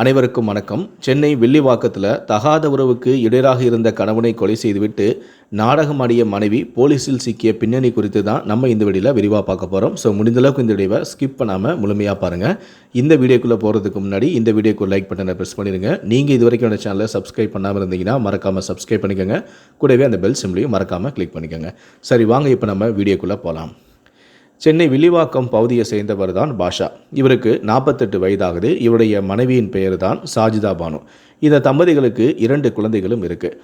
அனைவருக்கும் வணக்கம். சென்னை வில்லிவாக்கத்தில் தகாத உறவுக்கு இடையராக இருந்த கணவனை கொலை செய்துவிட்டு நாடகம் ஆடிய மனைவி போலீஸில் சிக்கிய பின்னணி குறித்து தான் நம்ம இந்த வீடியோவில் விரிவாக பார்க்க போகிறோம் ஸோ முடிந்தளவுக்கு இந்த வீடியோவை ஸ்கிப் பண்ணாமல் முழுமையாக பாருங்கள் இந்த வீடியோக்குள்ளே போகிறதுக்கு முன்னாடி இந்த வீடியோக்கு லைக் பட்டனை ப்ரெஸ் பண்ணிடுங்க. நீங்கள் இது வரைக்கும் இந்த சேனலை சப்ஸ்கிரைப் பண்ணாமல் இருந்தீங்கன்னா மறக்காமல் சப்ஸ்கிரைப் பண்ணிக்கோங்க. கூடவே அந்த பெல் சிம்லையும் மறக்காமல் கிளிக் பண்ணிக்கோங்க. சரி வாங்க இப்போ நம்ம வீடியோக்குள்ளே போகலாம் சென்னை வில்லிவாக்கம் பகுதியை சேர்ந்தவர் தான் பாஷா. இவருக்கு நாற்பத்தெட்டு வயதாகுது. இவருடைய மனைவியின் பெயர் தான் சாஜிதா பானு. இந்த தம்பதிகளுக்கு இரண்டு குழந்தைகளும் இருக்குது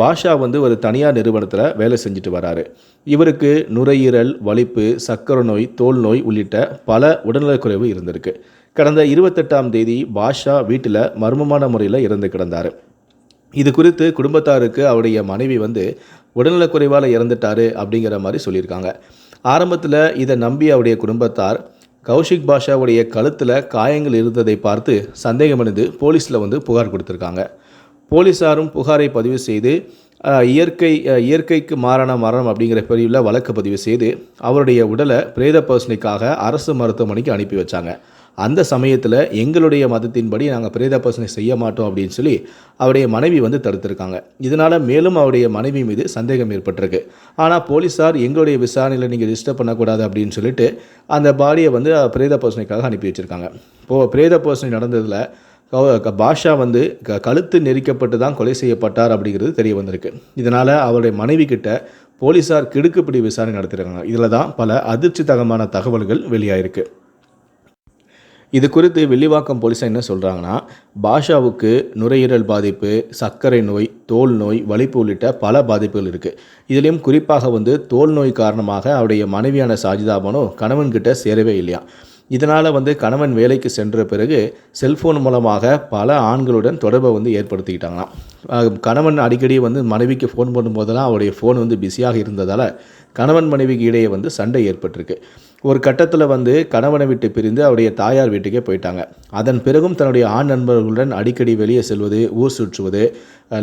பாஷா வந்து ஒரு தனியார் நிறுவனத்தில் வேலை செஞ்சுட்டு வராரு. இவருக்கு நுரையீரல் வலிப்பு சர்க்கரை நோய் தோல் நோய் உள்ளிட்ட பல உடல்நலக்குறைவு இருந்திருக்கு. கடந்த இருபத்தெட்டாம் தேதி பாஷா வீட்டில் மர்மமான முறையில் இறந்து கிடந்தார். இது குறித்து குடும்பத்தாருக்கு அவருடைய மனைவி வந்து உடல்நலக்குறைவால் இறந்துட்டாரு அப்படிங்கிற மாதிரி சொல்லியிருக்காங்க. ஆரம்பத்தில் இதை நம்பி அவருடைய குடும்பத்தார் கௌஷிக் பாஷாவுடைய கழுத்தில் காயங்கள் இருந்ததை பார்த்து சந்தேகமடைந்து போலீஸில் வந்து புகார் கொடுத்துருக்காங்க. போலீஸாரும் புகாரை பதிவு செய்து இயற்கை இயற்கைக்கு மாறான மரணம் அப்படிங்கிற பிரிவில் வழக்கு பதிவு செய்து அவருடைய உடலை பிரேத பரிசோதனைக்காக அரசு மருத்துவமனைக்கு அனுப்பி வச்சாங்க. அந்த சமயத்தில் எங்களுடைய மதத்தின்படி நாங்கள் பிரேத பசனை செய்ய மாட்டோம் அப்படின்னு சொல்லி அவருடைய மனைவி வந்து தடுத்திருக்காங்க. இதனால் மேலும் அவருடைய மனைவி மீது சந்தேகம் ஏற்பட்டிருக்கு. ஆனால் போலீஸார் எங்களுடைய விசாரணையில் நீங்கள் டிஸ்டர்ப் பண்ணக்கூடாது அப்படின்னு சொல்லிட்டு அந்த பாடியை வந்து பிரேத பசனைக்காக அனுப்பி வச்சுருக்காங்க. இப்போது பிரேத பசனை நடந்ததில் க- பாஷா வந்து க கழுத்து நெரிக்கப்பட்டு தான் கொலை செய்யப்பட்டார் அப்படிங்கிறது தெரிய வந்திருக்கு. இதனால் அவருடைய மனைவி கிட்ட போலீஸார் கிடுக்குப்பிடி விசாரணை நடத்திருக்காங்க. இதில் தான் பல அதிர்ச்சிதகமான தகவல்கள் வெளியாயிருக்கு. இது குறித்து வெள்ளிவாக்கம் போலீஸார் என்ன சொல்கிறாங்கன்னா பாஷாவுக்கு நுரையீரல் பாதிப்பு சர்க்கரை நோய் தோல் நோய் வலிப்பு உள்ளிட்ட பல பாதிப்புகள் இருக்குது இதுலேயும் குறிப்பாக வந்து தோல் நோய் காரணமாக அவருடைய மனைவியான சாஜிதா கணவன் கணவன்கிட்ட சேரவே இல்லையா? இதனால் வந்து கணவன் வேலைக்கு சென்ற பிறகு செல்ஃபோன் மூலமாக பல ஆண்களுடன் தொடர்பை வந்து ஏற்படுத்திக்கிட்டாங்களாம். கணவன் அடிக்கடி வந்து மனைவிக்கு ஃபோன் பண்ணும்போதெல்லாம் அவருடைய ஃபோன் வந்து பிஸியாக இருந்ததால் கணவன் மனைவிக்கு இடையே வந்து சண்டை ஏற்பட்டிருக்கு. ஒரு கட்டத்தில் வந்து கணவனை விட்டு பிரிந்து அவருடைய தாயார் வீட்டுக்கே போயிட்டாங்க. அதன் பிறகும் தன்னுடைய ஆண் நண்பர்களுடன் அடிக்கடி வெளியே செல்வது ஊர் சுற்றுவது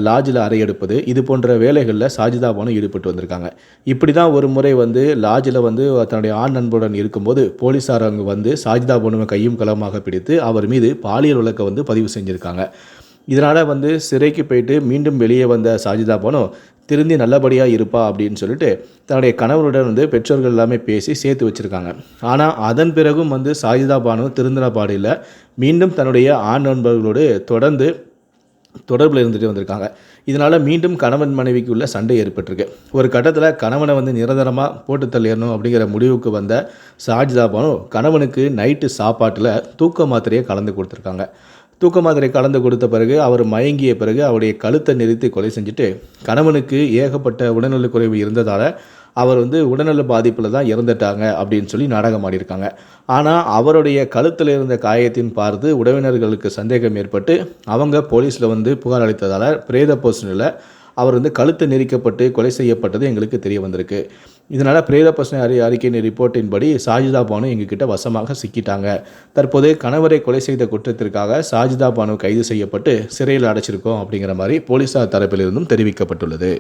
லாட்ஜில் அறையெடுப்பது இது போன்ற வேலைகளில் சாஜிதா பானு ஈடுபட்டு வந்திருக்காங்க. இப்படி தான் ஒரு முறை வந்து லாட்ஜில் வந்து தன்னுடைய ஆண் நண்பருடன் இருக்கும்போது போலீஸார் அங்கே வந்து சாஜிதா பானுவை கையும் களமாக பிடித்து அவர் மீது பாலியல் வழக்கை வந்து பதிவு செஞ்சுருக்காங்க. இதனால் வந்து சிறைக்கு போயிட்டு மீண்டும் வெளியே வந்த சாஜிதா பானு திருந்தி நல்லபடியாக இருப்பா அப்படின்னு சொல்லிட்டு தன்னுடைய கணவருடன் வந்து பெற்றோர்கள் எல்லாமே பேசி சேர்த்து வச்சுருக்காங்க. ஆனால் அதன் பிறகும் வந்து சாஜிதா பானு திருந்தின பாடியில் மீண்டும் தன்னுடைய ஆண் நண்பர்களோடு தொடர்ந்து தொடர்பில் இருந்துட்டு வந்திருக்காங்க. இதனால் மீண்டும் கணவன் மனைவிக்கு உள்ள சண்டை ஏற்பட்டிருக்கு. ஒரு கட்டத்தில் கணவனை வந்து நிரந்தரமாக போட்டு தள்ளிடணும் அப்படிங்கிற முடிவுக்கு வந்த சாஜிதா பானு கணவனுக்கு நைட்டு சாப்பாட்டில் தூக்க மாத்திரையை கலந்து கொடுத்துருக்காங்க. தூக்க மாத்திரை கலந்து கொடுத்த பிறகு அவர் மயங்கிய பிறகு அவருடைய கழுத்தை நிறுத்தி கொலை செஞ்சுட்டு கணவனுக்கு ஏகப்பட்ட உடல்நலக் குறைவு இருந்ததால் அவர் வந்து உடல்நல பாதிப்பில் தான் இறந்துட்டாங்க அப்படின்னு சொல்லி நாடகம் ஆடியிருக்காங்க. ஆனால் அவருடைய கழுத்தில் இருந்த காயத்தின் பார்த்து உறவினர்களுக்கு சந்தேகம் ஏற்பட்டு அவங்க போலீஸில் வந்து புகார் அளித்ததால் பிரேத போஸ்டனில் அவர் வந்து கழுத்து நெரிக்கப்பட்டு கொலை செய்யப்பட்டது எங்களுக்கு தெரிய வந்திருக்கு. இதனால் பிரேத பர்சனை அறி அறிக்கையின் ரிப்போர்ட்டின்படி சாஜிதா பானு எங்ககிட்ட வசமாக சிக்கிட்டாங்க. தற்போது கணவரை கொலை செய்த குற்றத்திற்காக சாஜிதா பானு கைது செய்யப்பட்டு சிறையில் அடைச்சிருக்கோம் அப்படிங்கிற மாதிரி போலீசார் தரப்பிலிருந்தும் தெரிவிக்கப்பட்டுள்ளது.